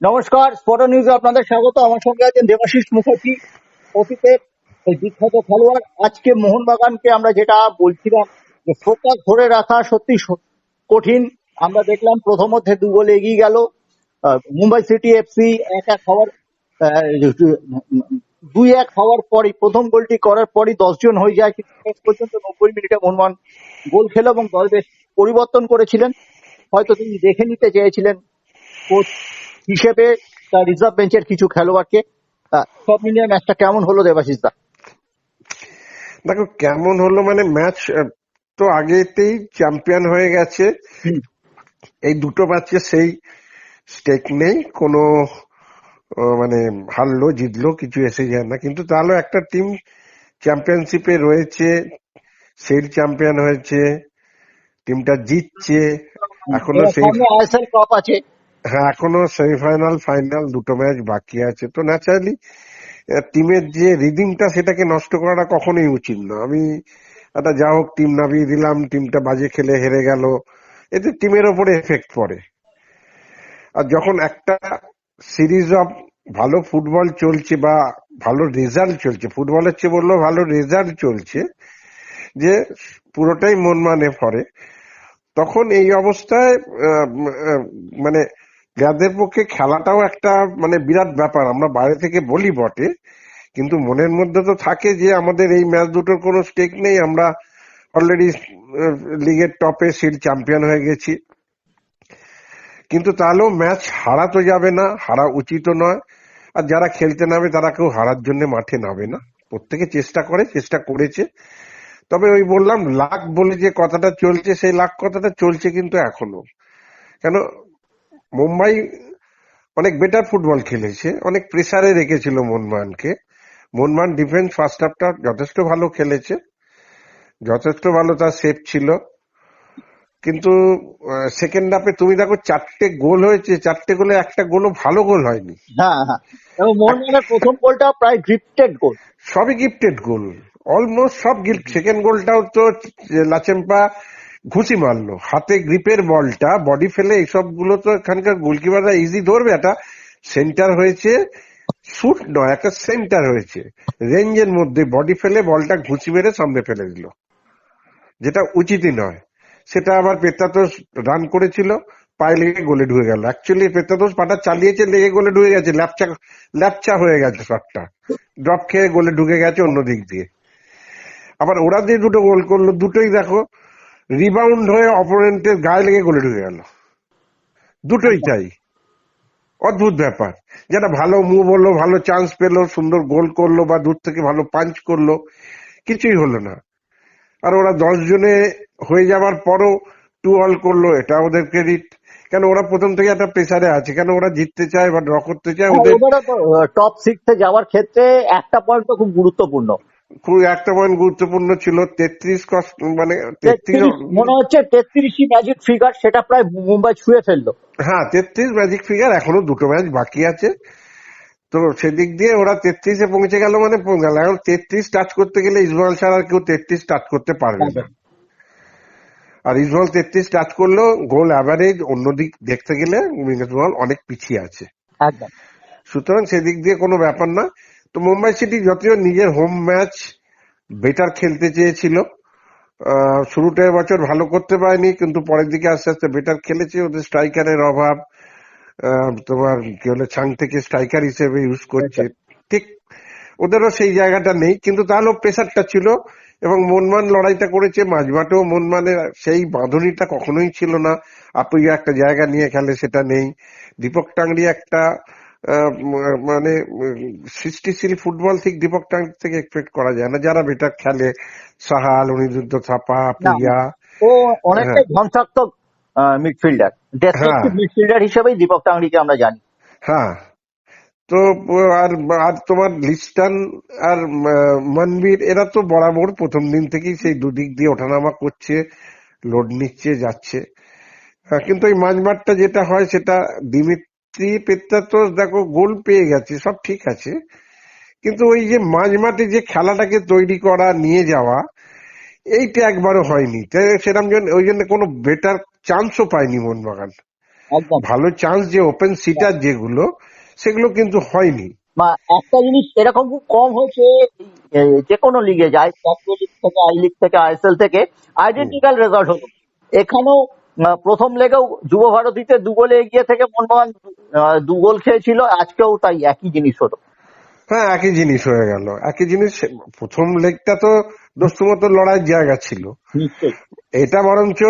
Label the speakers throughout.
Speaker 1: নমস্কার, স্পট নিউজে আপনাদের স্বাগত। আমার সঙ্গে আছেন দেবাশিস মুখার্জি, অতীতের এই বিখ্যাত খেলোয়াড়। আজকে মোহনবাগানকে আমরা যেটা বলছিলাম যে ফোকাস ধরে রাখা সত্যি কঠিন। আমরা দেখলাম প্রথম মধ্যে দু গোলে এগিয়ে গেল। মুম্বাই সিটি এফসি এক এক হওয়ার দুই এক হওয়ার পরই, প্রথম গোলটি করার পরই দশজন হয়ে যায়। শেষ পর্যন্ত নব্বই মিনিটে মোহনবাগান গোল খেলো এবং দল বেশ পরিবর্তন করেছিলেন। হয়তো তিনি দেখে নিতে চেয়েছিলেন কোচ হিসেবে রিজার্ভ বেঞ্চের কিছু খেলোয়াড়কে সব মিলিয়ে ম্যাচটা কেমন হলো দেবাশিস দা
Speaker 2: দেখো কেমন হলো মানে ম্যাচ তো আগেতেই চ্যাম্পিয়ন হয়ে গেছে। এই দুটো ম্যাচে সেই স্টেক নেই কোনো মানে হারলো জিতলো কিছু এসে যায় না। কিন্তু তাহলে একটা টিম চ্যাম্পিয়নশিপে রয়েছে সেই চ্যাম্পিয়ন হয়েছে টিমটা জিতছে
Speaker 1: এখনও
Speaker 2: সেই
Speaker 1: আইএসএল কাপ আছে।
Speaker 2: হ্যাঁ এখনও সেমিফাইনাল ফাইনাল দুটো ম্যাচ বাকি আছে। তো ন্যাচারালি টিমের যে রিদিংটা সেটাকে নষ্ট করাটা কখনোই উচিত না। আমি একটা যা হোক টিম নামিয়ে দিলাম টিমটা বাজে খেলে হেরে গেল, এতে টিমের ওপরে এফেক্ট পড়ে। আর যখন একটা সিরিজ অফ ভালো ফুটবল চলছে বা ভালো রেজাল্ট চলছে ফুটবলের চেয়ে বলল ভালো রেজাল্ট চলছে, যে পুরোটাই মন মানে পড়ে, তখন এই অবস্থায় মানে যাদের পক্ষে খেলাটাও একটা মানে বিরাট ব্যাপার, আমরা বাইরে থেকে বলি বটে, কিন্তু মনের মধ্যে তো থাকে যে আমাদের এই ম্যাচ দুটোর কোনো স্টেক নেই, আমরা অলরেডি লিগের টপে সিল চ্যাম্পিয়ন হয়ে গেছি। কিন্তু তাহলেও ম্যাচ হারা তো যাবে না, হারা উচিত নয়, আর যারা খেলতে নামে তারা কেউ হারার জন্য মাঠে নামে না। প্রত্যেকে চেষ্টা করে, চেষ্টা করেছে। তবে ওই বললাম, লাখ বলে যে কথাটা চলছে, সেই লাখ কথাটা চলছে কিন্তু এখনও। কেন মুম্বাই অনেক বেটার ফুটবল খেলেছে অনেক প্রেসারে রেখেছিল মোহনবাগানকে মোহনবাগান ডিফেন্স ফার্স্ট হাফটা যথেষ্ট ভালো খেলেছে যথেষ্ট ভালো তার সেফ ছিল। কিন্তু সেকেন্ড হাফে তুমি দেখো চারটে গোল হয়েছে চারটে গোলে একটা গোলও ভালো গোল হয়নি।
Speaker 1: হ্যাঁ হ্যাঁ। মোহনবাগানের প্রথম গোলটা প্রায় গ্রিপ্টেড গোল
Speaker 2: সবই গিফটেড গোল অলমোস্ট সব গিফট সেকেন্ড গোলটাও তো লাচেম্পা ঘুষি মারলো। হাতে গ্রিপের বলটা, বডি ফেলে এইসবগুলো তো এখানকার গোলকিপাররা ইজি ধরবে। একটা সেন্টার হয়েছে শুট নয়, একটা সেন্টার হয়েছে। রেঞ্জের মধ্যে বডি ফেলে বলটা ঘুষি মেরে সামনে ফেলে দিল। যেটা উচিতই নয়। সেটা আবার পেত্তাতোষ রান করেছিল, পায়ে লেগে গোলে ঢুকে গেল। অ্যাকচুয়ালি পেত্তাতোষ পাটা চালিয়েছে, লেগে গোলে ঢুকে গেছে। ল্যাপচা ল্যাপচা হয়ে গেছে শটটা ড্রপ খেয়ে গোলে ঢুকে গেছে অন্য দিক দিয়ে। আবার ওরা যে দুটো গোল করল, দুটোই দেখো রিবাউন্ড হয়ে অপোনেন্টের গায়ে লেগে গোলে ঢুকে গেল। দুটোই চাই। অদ্ভুত ব্যাপার। যারা ভালো মুভ হলো ভালো চান্স পেল সুন্দর গোল করল বা দূর থেকে ভালো পাঞ্চ করল কিছুই হলো না। আর ওরা দশ জনে হয়ে যাওয়ার পরও টু অল করল এটা ওদের ক্রেডিট কেন ওরা প্রথম থেকে একটা প্রেসারে আছে কেন ওরা জিততে চায় বা ড্র করতে চায়
Speaker 1: হ্যাঁ,
Speaker 2: ওদের
Speaker 1: টপ সিক্সে যাওয়ার ক্ষেত্রে একটা পয়েন্ট তো খুব গুরুত্বপূর্ণ।
Speaker 2: খুব একটা পয়েন্ট গুরুত্বপূর্ণ ছিল তেত্রিশ কষ্ট মানে তেত্রিশ
Speaker 1: মনে হচ্ছে তেত্রিশই ম্যাজিক ফিগার সেটা প্রায় মুম্বাই ছুঁয়ে ফেলল।
Speaker 2: হ্যাঁ তেত্রিশ ম্যাজিক ফিগার এখনও দুটো ম্যাচ বাকি আছে। তো সেদিক দিয়ে ওরা তেত্রিশে পৌঁছে গেল মানে পৌঁছে গেল। এখন তেত্রিশ টাচ করতে গেলে ইসমাইল ছাড়া আর কেউ তেত্রিশ টাচ করতে পারবে না। আর ইসমাইল তেত্রিশ টাচ করলেও গোল অ্যাভারেজ অন্যদিক দেখতে গেলে ইসমাইল অনেক পিছিয়ে আছে। সুতরাং সেদিক দিয়ে কোনো ব্যাপার না। তো মুম্বাই সিটি যদিও নিজের হোম ম্যাচ বেটার খেলতে চেয়েছিল। শুরুটা এবছর ভালো করতে পারেনি, কিন্তু পরের দিকে আস্তে আস্তে বেটার খেলেছে। ওদের স্ট্রাইকারের অভাব তোমার কি বলে, ছাং থেকে স্ট্রাইকার হিসেবে ইউজ করছে। ঠিক ওদেরও সেই জায়গাটা নেই, কিন্তু তাহলেও প্রেসারটা ছিল এবং মনমান লড়াইটা করেছে। মাঝমাঠেও মনমানের সেই বাঁধনিটা কখনোই ছিল না। আপুইয়া একটা জায়গা নিয়ে খেলে, সেটা নেই। দীপক টাংরি একটা মানে সৃষ্টিশীল ফুটবল ঠিক দীপক টাংরি থেকে এক্সপেক্ট করা যায় না। যারা বেটার খেলে সাহাল অনিরুদ্ধ থাপা পুইয়া
Speaker 1: ও অনেকটাই ধ্বংসাত্মক মিডফিল্ডার ডেসট্রাকটিভ
Speaker 2: হ্যাঁ।
Speaker 1: মিডফিল্ডার হিসেবেই দীপক টাংরিকে আমরা জানি।
Speaker 2: হ্যাঁ। তো আর আর তোমার লিস্টান আর মনবীর এরা তো বরাবর প্রথম দিন থেকেই সেই দুদিক দিয়ে ওঠানামা করছে লোড নিচ্ছে যাচ্ছে। হ্যাঁ, কিন্তু এই মাঝমাঠটা যেটা হয় সেটা দিমিত্রি পেত্তাতোস দেখো গোল পেয়ে গেছে সব ঠিক আছে। কিন্তু ওই যে মাঝমাঠে যে খেলাটাকে তৈরি করা নিয়ে যাওয়া এইটা একবারও হয়নি। সেরকম জন্য ওই জন্য কোনো বেটার চান্সও পায়নি মোহনবাগান। ভালো চান্স যে ওপেন সিটার যেগুলো সেগুলো কিন্তু হয়নি।
Speaker 1: বা একটা জিনিস এরকম খুব কম হয়েছে যে কোনো লিগে যায় লিগ থেকে আই লিগ থেকে আইএসএল থেকে আইডেন্টিক্যাল রেজাল্ট হতো এখানেও প্রথম লেগেও যুব ভারতীতে দু গোলে এগিয়ে থেকে মোহনবাগান দু গোল খেয়েছিল আজকেও তাই একই জিনিস হলো।
Speaker 2: হ্যাঁ একই জিনিস হয়ে গেল। একই জিনিস প্রথম লেগটা তো দোস্তুমতো লড়াইয়ের জায়গা ছিল। এটা বরঞ্চ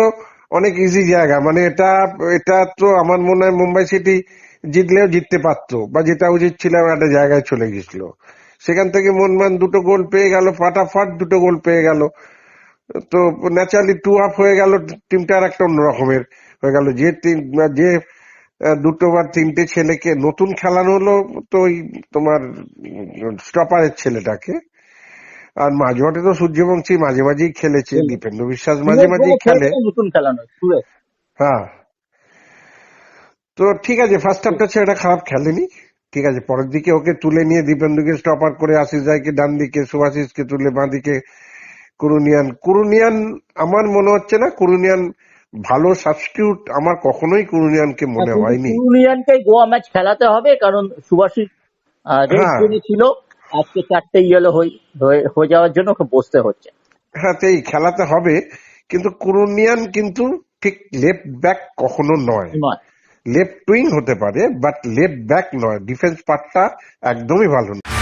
Speaker 2: অনেক ইজি জায়গা। মানে এটা এটা তো আমার মনে হয় মুম্বাই সিটি জিতলেও জিততে পারতো বা যেটা উচিত ছিল একটা জায়গায় চলে গেছিল সেখান থেকে মনমান দুটো গোল পেয়ে গেল ফাটাফাট দুটো গোল পেয়ে গেল। তো ন্যাচারালি টু আপ হয়ে গেল টিমটা আর একটা অন্য রকমের হয়ে গেল। যে টিম যে দুটো বা তিনটে ছেলেকে নতুন খেলানো হলো তো ওই তোমার স্টপারের ছেলেটাকে। আর মাঝে মাঠে তো সূর্যবংশী মাঝে মাঝেই খেলেছে দীপেন্দ্র বিশ্বাস মাঝে মাঝেই খেলে।
Speaker 1: নতুন খেলানো
Speaker 2: হ্যাঁ। তো ঠিক আছে ফার্স্ট হাফটা ছেলেটা খারাপ খেলেনি। ঠিক আছে পরের দিকে ওকে তুলে নিয়ে দীপেন্দুকে স্টপার করে আশিস রায়কে ডান দিকে সুভাশিসকে তুলে বাঁ দিকে কুরুনিয়ান। কুরুনিয়ান আমার মনে হচ্ছে না কুরুনিয়ান ভালো সাবস্টিটিউট আমার কখনোই কুরুনিয়ানকে মনে হয়নি।
Speaker 1: ইউনিয়নকে গোয়া ম্যাচ খেলাতে হবে কারণ সুভাষিস
Speaker 2: হ্যাঁ।
Speaker 1: ছিল। আজকে চারটে ইয়েলো হয়ে যাওয়ার জন্য ওকে বসতে হচ্ছে।
Speaker 2: হ্যাঁ তাই খেলাতে হবে কিন্তু কুরুনিয়ান কিন্তু ঠিক লেফট ব্যাক কখনো নয়।
Speaker 1: নয়।
Speaker 2: লেফট উইং হতে পারে বাট লেফট ব্যাক নয়। ডিফেন্স পার্টটা একদমই ভালো না